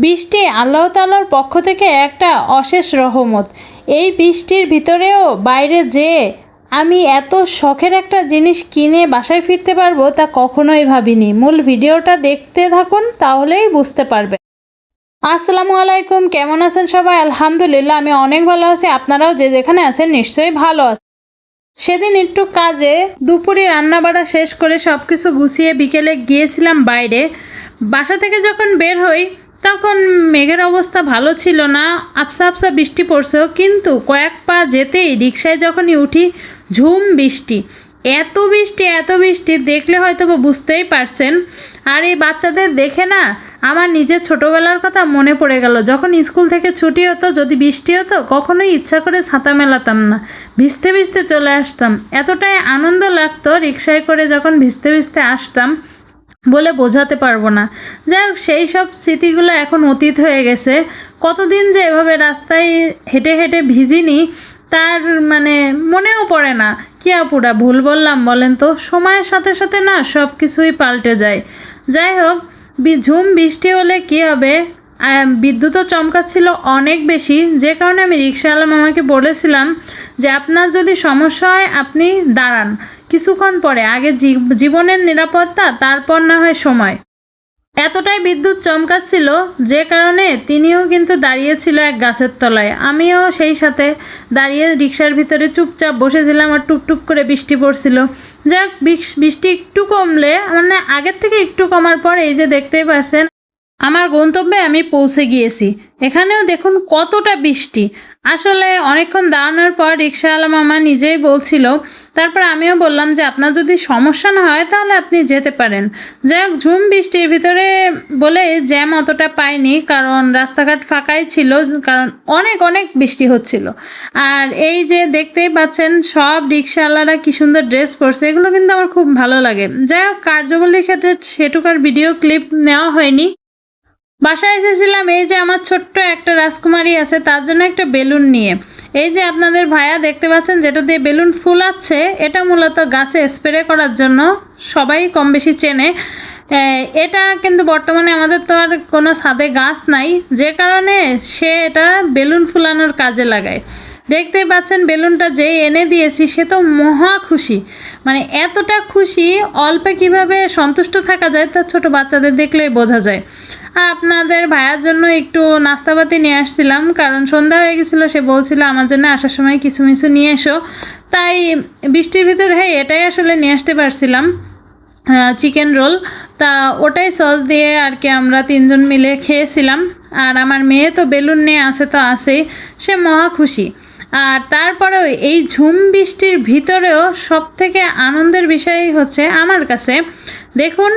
বৃষ্টি আল্লাহ তাআলার পক্ষ থেকে একটা অশেষ রহমত। এই বৃষ্টির ভিতরেও বাইরে যেয়ে আমি এত শখের একটা জিনিস কিনে বাসায় ফিরতে পারব তা কখনোই ভাবিনি। মূল ভিডিওটা দেখতে থাকুন, তাহলেই বুঝতে পারবে আসসালামু আলাইকুম, কেমন আছেন সবাই? আলহামদুলিল্লাহ, আমি অনেক ভালো আছি। আপনারাও যে যেখানে আছেন নিশ্চয়ই ভালো আছেন। সেদিন একটু কাজে দুপুরে রান্নাবাড়া শেষ করে সব কিছু গুছিয়ে বিকেলে গিয়েছিলাম বাইরে। বাসা থেকে যখন বের হই তখন মেঘের অবস্থা ভালো ছিল না আফসা আফসা বৃষ্টি পড়ছেও কিন্তু কয়েক পা যেতেই রিক্সায় যখনই উঠি, ঝুম বৃষ্টি। এত বৃষ্টি এত বৃষ্টি, দেখলে হয়তো বা বুঝতেই পারছেন। আর এই বাচ্চাদের দেখে না, আমার নিজের ছোটোবেলার কথা মনে পড়ে গেল। যখন স্কুল থেকে ছুটি হতো, যদি বৃষ্টি হতো, কখনোই ইচ্ছা করে ছাতা মেলাতাম না। ভিজতে ভিজতে চলে আসতাম। এতটাই আনন্দ লাগতো রিক্সায় করে যখন ভিজতে ভিজতে আসতাম। বলে বোঝাতে পারব না। যাই হোক সেই সব স্মৃতিগুলো এখন অতীত হয়ে গেছে। কতদিন যে এভাবে রাস্তায় হেঁটে হেঁটে ভিজিনি, তার মানে মনেও পড়ে না। কি আপুরা, ভুল বললাম বলেন তো? সময়ের সাথে সাথে না সব কিছুই পাল্টে যায়। যাই হোক ঝুম বৃষ্টি হলে কি হবে? বিদ্যুৎও চমকাচ্ছিল অনেক বেশি, যে কারণে আমি রিক্সাওয়ালা মামাকে বলেছিলাম যে আপনার যদি সমস্যা হয় আপনি দাঁড়ান। কিছুক্ষণ পরে, আগে জীবনের নিরাপত্তা, তারপর না হয় সময়। এতটাই বিদ্যুৎ চমকাচ্ছিল যে কারণে তিনিও কিন্তু দাঁড়িয়েছিল এক গাছের তলায়। আমিও সেই সাথে দাঁড়িয়ে রিক্সার ভিতরে চুপচাপ বসেছিলাম আর টুপটুপ করে বৃষ্টি পড়ছিল। যাক বৃষ- বৃষ্টি একটু কমলে মানে আগের থেকে একটু কমার পর, এই যে দেখতেই পাচ্ছেন আমার গন্তব্যে আমি পৌঁছে গিয়েছি। এখানেও দেখুন কতটা বৃষ্টি। আসলে অনেকক্ষণ দাঁড়ানোর পর রিক্সাওয়ালা মামা নিজেই বলছিল, তারপর আমিও বললাম যে আপনার যদি সমস্যা না হয় তাহলে আপনি যেতে পারেন। যাই হোক, ঝুম বৃষ্টির ভিতরে বলে জ্যাম অতটা পাইনি, কারণ রাস্তাঘাট ফাঁকাই ছিল, কারণ অনেক অনেক বৃষ্টি হচ্ছিল। আর এই যে দেখতেই পাচ্ছেন সব রিক্সাওয়ালারা কি সুন্দর ড্রেস পরছে, এগুলো কিন্তু আমার খুব ভালো লাগে। যাই হোক কার্যবলীর ক্ষেত্রে সেটুকার ভিডিও ক্লিপ নেওয়া হয়নি। বাসায় এসেছিলাম, এই যে আমার ছোট্ট একটা রাজকুমারী আছে, তার জন্য একটা বেলুন নিয়ে। এই যে আপনাদের ভাইয়া দেখতে পাচ্ছেন, যেটা দিয়ে বেলুন ফুলাচ্ছে, এটা মূলত গাছে স্প্রে করার জন্য সবাই কম বেশি চেনে। এটা কিন্তু বর্তমানে আমাদের তো আর কোনো ছাদে গাছ নাই, যে কারণে সে এটা বেলুন ফুলানোর কাজে লাগায়। দেখতেই পাচ্ছেন, বেলুনটা যেই এনে দিয়েছি, সে তো মহা খুশি। মানে এতটা খুশি, অল্পে কীভাবে সন্তুষ্ট থাকা যায় তা ছোট বাচ্চাদের দেখলেই বোঝা যায়। আপনাদের ভাইয়ার জন্য একটু নাস্তাপাতি নিয়ে আসছিলাম, কারণ সন্ধ্যা হয়ে গেছিল, সে বলছিল, আমার জন্য আসার সময় কিছু মিছু নিয়ে এসো। তাই বৃষ্টির ভিতরে হ্যাঁ এটাই আসলে নিয়ে আসতে পারছিলাম চিকেন রোল। তা ওটাই সস দিয়ে আর কি আমরা তিনজন মিলে খেয়েছিলাম। আর আমার মেয়ে তো বেলুন নিয়ে আসে তো আসেই সে মহা খুশি। আর তারপরেও এই ঝুম বৃষ্টির ভিতরেও সব থেকে আনন্দের বিষয় হচ্ছে আমার কাছে। দেখুন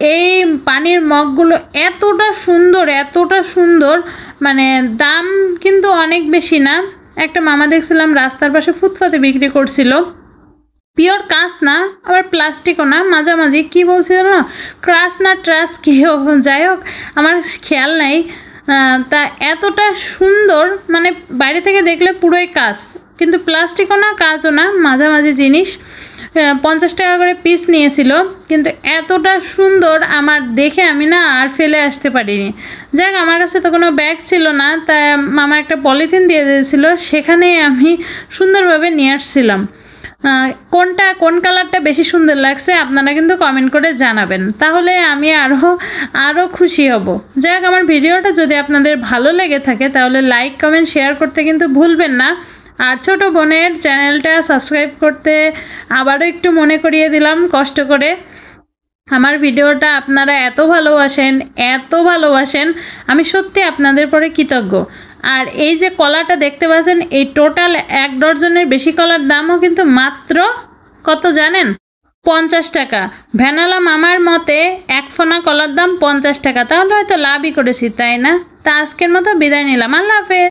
এই পানির মগগুলো এতটা সুন্দর এতটা সুন্দর মানে দাম কিন্তু অনেক বেশি না। একটা মামা দেখছিলাম রাস্তার পাশে ফুটপাতে বিক্রি করছিল। পিওর কাঁচ না, আবার প্লাস্টিকও না, মাঝামাঝি। কী বলছিল না ক্রাস না ট্রাস কী যাই হোক, আমার খেয়াল নাই। তা এতটা সুন্দর মানে বাইরে থেকে দেখলে পুরোই কাঁচ। কিন্তু প্লাস্টিকও না, কাঁচও না, মাঝামাঝি জিনিস। পঞ্চাশ টাকা করে পিস নিয়েছিল, কিন্তু এতটা সুন্দর আমার দেখে আমি না আর ফেলে আসতে পারিনি। যাক, আমার কাছে তো কোনো ব্যাগ ছিল না তা মামা একটা পলিথিন দিয়ে দিয়েছিল সেখানেই আমি সুন্দরভাবে নিয়ে আসছিলাম। কোনটা, কোন কালারটা বেশি সুন্দর লাগছে আপনারা কিন্তু কমেন্ট করে জানাবেন। তাহলে আমি আরও আরও খুশি হব। যাই হোক আমার ভিডিওটা যদি আপনাদের ভালো লেগে থাকে, তাহলে লাইক কমেন্ট শেয়ার করতে কিন্তু ভুলবেন না। আর ছোট বোনের চ্যানেলটা সাবস্ক্রাইব করতে আবারও একটু মনে করিয়ে দিলাম কষ্ট করে। আমার ভিডিওটা আপনারা এত ভালোবাসেন এত ভালোবাসেন, আমি সত্যি আপনাদের পরে কৃতজ্ঞ। আর এই যে কলাটা দেখতে পাচ্ছেন, এই টোটাল এক ডজনের বেশি কলার দামও কিন্তু মাত্র কত জানেন? পঞ্চাশ টাকা। ভ্যানালা মামার মতে এক ফোনা কলার দাম পঞ্চাশ টাকা। তাহলে হয়তো লাভই করেছি, তাই না? তা আজকের মতো বিদায় নিলাম। আল্লাহ হাফেজ।